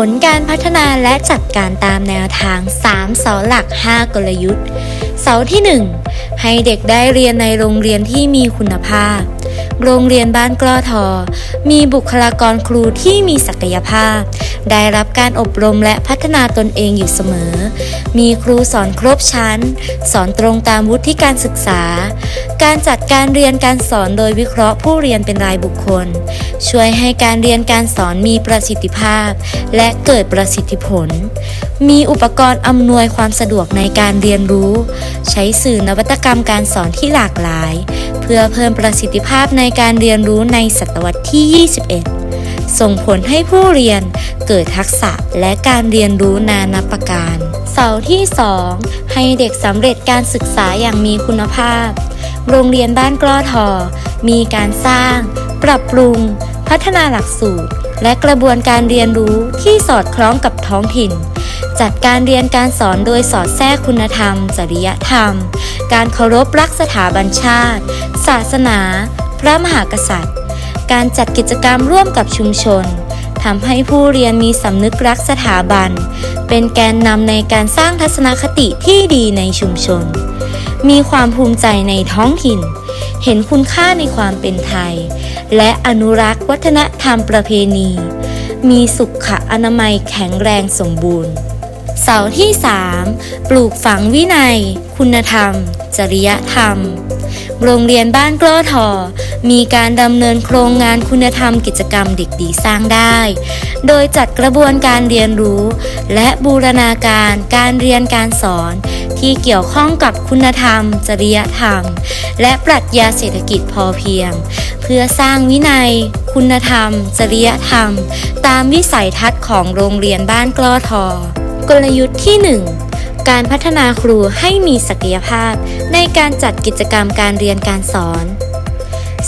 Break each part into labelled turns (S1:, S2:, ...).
S1: ผลการพัฒนาและจัดการตามแนวทาง 3 เสาหลัก 5 กลยุทธ์ เสาที่ 1 ให้เด็กได้เรียนในโรงเรียนที่มีคุณภาพ โรงเรียนบ้านกล้อทอ มีบุคลากรครูที่มีศักยภาพ ได้รับการอบรมและพัฒนาตนเองอยู่เสมอ มีครูสอนครบชั้น สอนตรงตามวุฒิการศึกษา การจัดการเรียนการสอนโดยวิเคราะห์ผู้เรียนเป็นรายบุคคล ช่วยให้การเรียนการสอนมีประสิทธิภาพ และเกิดประสิทธิผล มีอุปกรณ์อำนวยความสะดวกในการเรียนรู้ ใช้สื่อนวัตกรรมการสอนที่หลากหลาย เพื่อเพิ่มประสิทธิภาพในการเรียนรู้ในศตวรรษที่ 21 ส่งผลให้ผู้เรียนเกิดทักษะและการเรียนรู้นานาประการ เสาที่ 2 ให้เด็กสำเร็จการศึกษาอย่างมีคุณภาพ โรงเรียนบ้านกล้อทอ มีการสร้าง ปรับปรุง พัฒนาหลักสูตร และกระบวนการเรียนรู้ที่สอดคล้องกับท้องถิ่น จัดการเรียนการสอนโดยสอดแทรกคุณธรรม จริยธรรม การเคารพรักสถาบันชาติ ศาสนา พระมหากษัตริย์ การจัดกิจกรรมร่วมกับชุมชนทำให้ผู้เรียนมีสำนึกรักสถาบัน เป็นแกนนำในการสร้างทัศนคติที่ดีในชุมชน มีความภูมิใจในท้องถิ่น เห็นคุณค่าในความเป็นไทย และอนุรักษ์วัฒนธรรมประเพณี มีสุขอนามัยแข็งแรงสมบูรณ์ เสาที่ 3 ปลูกฝังวินัย คุณธรรม จริยธรรม โรงเรียนบ้านกล้อทอ มีการดำเนินโครงงานคุณธรรมกิจกรรมเด็กดีสร้างได้ โดยจัดกระบวนการเรียนรู้ และบูรณาการการเรียนการสอน ที่เกี่ยวข้องกับคุณธรรม จริยธรรม และปรัชญาเศรษฐกิจพอเพียง เพื่อสร้างวินัย คุณธรรม จริยธรรม ตามวิสัยทัศน์ของโรงเรียนบ้านกล้อทอ กลยุทธ์ที่ 1 การพัฒนาครูให้มีศักยภาพ ในการจัดกิจกรรมการเรียนการสอน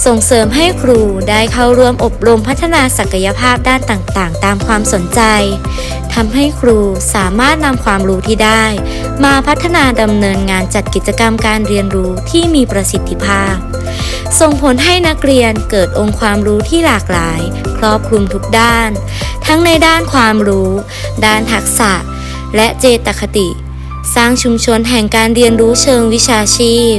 S1: ส่งเสริมให้ครูได้เข้าร่วมอบรมพัฒนาศักยภาพด้านต่างๆ ตามความสนใจทำให้ครูสามารถนำความรู้ที่ได้ มาพัฒนาดำเนินงานจัดกิจกรรมการเรียนรู้ที่มีประสิทธิภาพ ส่งผลให้นักเรียนเกิดองค์ความรู้ที่หลากหลาย ครอบคลุมทุกด้าน ทั้งในด้านความรู้ ด้านทักษะ และเจตคติ สร้างชุมชนแห่งการเรียนรู้เชิงวิชาชีพ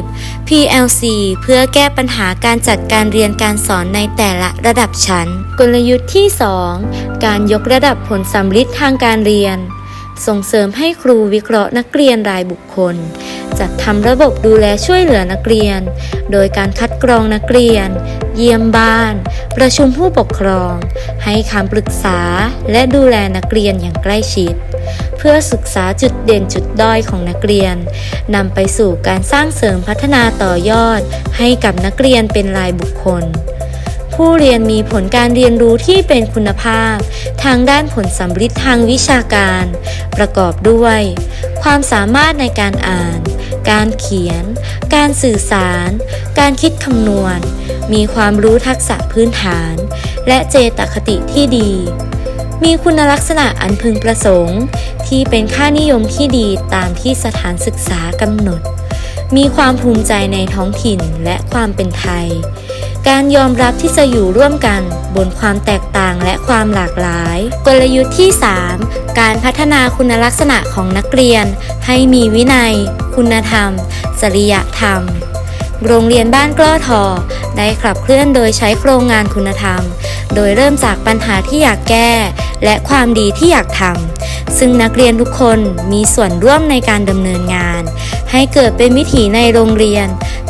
S1: PLC เพื่อแก้ปัญหาการจัดการเรียนการสอนในแต่ละระดับชั้น กลยุทธ์ที่ 2 การยกระดับผลสำลิดทางการเรียน ส่งเสริมให้ครูวิเคราะห์นักเรียนรายบุคคลจัดทำระบบดูแลช่วยเหลือนักเรียน โดยการคัดกรองนักเรียน เยี่ยมบ้าน ประชุมผู้ปกครอง ให้คำปรึกษาและดูแลนักเรียนอย่างใกล้ชิด เพื่อศึกษาจุดเด่นจุดด้อยของนักเรียนนำไปสู่การสร้างเสริมพัฒนาต่อยอด ให้กับนักเรียนเป็นรายบุคคล ผู้เรียนมีผลการเรียนรู้ที่เป็นคุณภาพ ทางด้านผลสำลิดทางวิชาการ ประกอบด้วย ความสามารถในการอ่าน การเขียน การสื่อสาร การคิดคำนวณ มีความรู้ทักษะพื้นฐาน และเจตคติที่ดีมีคุณลักษณะอันพึงประสงค์ ที่เป็นค่านิยมที่ดีตามที่สถานศึกษากำหนด มีความภูมิใจในท้องถิ่นและความเป็นไทย การยอมรับที่จะอยู่ร่วมกันบนความแตกต่างและความหลากหลาย กลยุทธ์ที่ 3 การพัฒนาคุณลักษณะของนักเรียน ให้มีวินัย คุณธรรม จริยธรรม โรงเรียนบ้านกล้อทอได้ขับเคลื่อนโดยใช้โครงงานคุณธรรม โดยเริ่มจากปัญหาที่อยากแก้ และความดีที่อยากทำ ซึ่งนักเรียนทุกคนมีส่วนร่วมในการดำเนินงาน ให้เกิดเป็นวิถีในโรงเรียน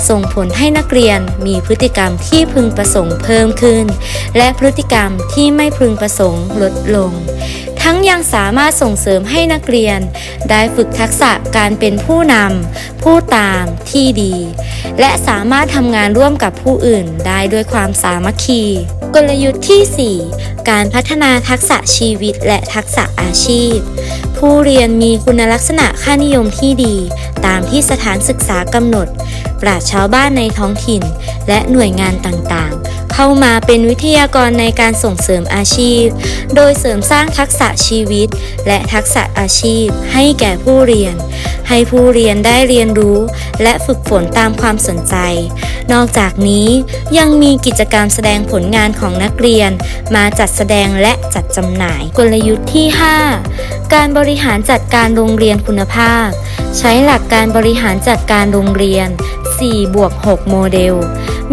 S1: ส่งผลให้นักเรียนมีพฤติกรรมที่พึงประสงค์เพิ่มขึ้น และพฤติกรรมที่ไม่พึงประสงค์ลดลง ทั้งยังสามารถส่งเสริมให้นักเรียน ได้ฝึกทักษะการเป็นผู้นำผู้ตามที่ดี และสามารถทำงานร่วมกับผู้อื่นได้ด้วยความสามัคคี กลยุทธ์ที่ 4 การพัฒนาทักษะชีวิตและทักษะอาชีพ ผู้เรียนมีคุณลักษณะค่านิยมที่ดี ตามที่สถานศึกษากำหนด ปราชชาวบ้านในท้องถิ่น และหน่วยงานต่างๆ เข้ามาเป็นวิทยากรในการส่งเสริมอาชีพ โดยเสริมสร้างทักษะชีวิต และทักษะอาชีพ ให้แก่ผู้เรียน ให้ผู้เรียนได้เรียนรู้ และฝึกฝนตามความสนใจ นอกจากนี้ยังมีกิจกรรมแสดงผลงานของนักเรียน มาจัดแสดงและจัดจำหน่าย กลยุทธ์ที่ 5 การบริหารจัดการโรงเรียนคุณภาพ ใช้หลักการบริหารจัดการโรงเรียน 4 บวก 6 โมเดล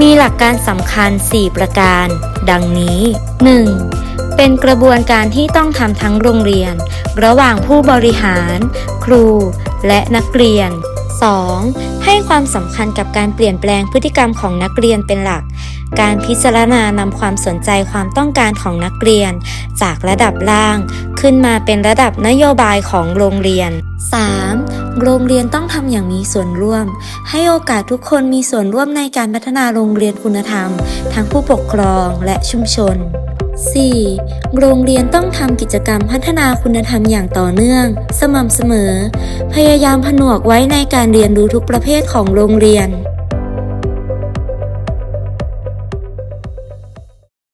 S1: มีหลักการสำคัญ 4 ประการ ดังนี้ 1. เป็นกระบวนการที่ต้องทำทั้งโรงเรียน ระหว่างผู้บริหาร ครู และนักเรียน 2. ให้ความสำคัญกับการเปลี่ยนแปลงพฤติกรรมของนักเรียนเป็นหลัก การพิจารณานำความสนใจความต้องการของนักเรียน จากระดับล่าง ขึ้นมาเป็นระดับนโยบายของโรงเรียน 3. โรงเรียนต้องทำอย่างมีส่วนร่วม ให้โอกาสทุกคนมีส่วนร่วมในการพัฒนาโรงเรียนคุณธรรม ทั้งผู้ปกครองและชุมชน 4. โรงเรียนต้องทำกิจกรรมพัฒนาคุณธรรมอย่างต่อเนื่อง สม่ำเสมอ พยายามผนวกไว้ในการเรียนรู้ทุกประเภทของโรงเรียน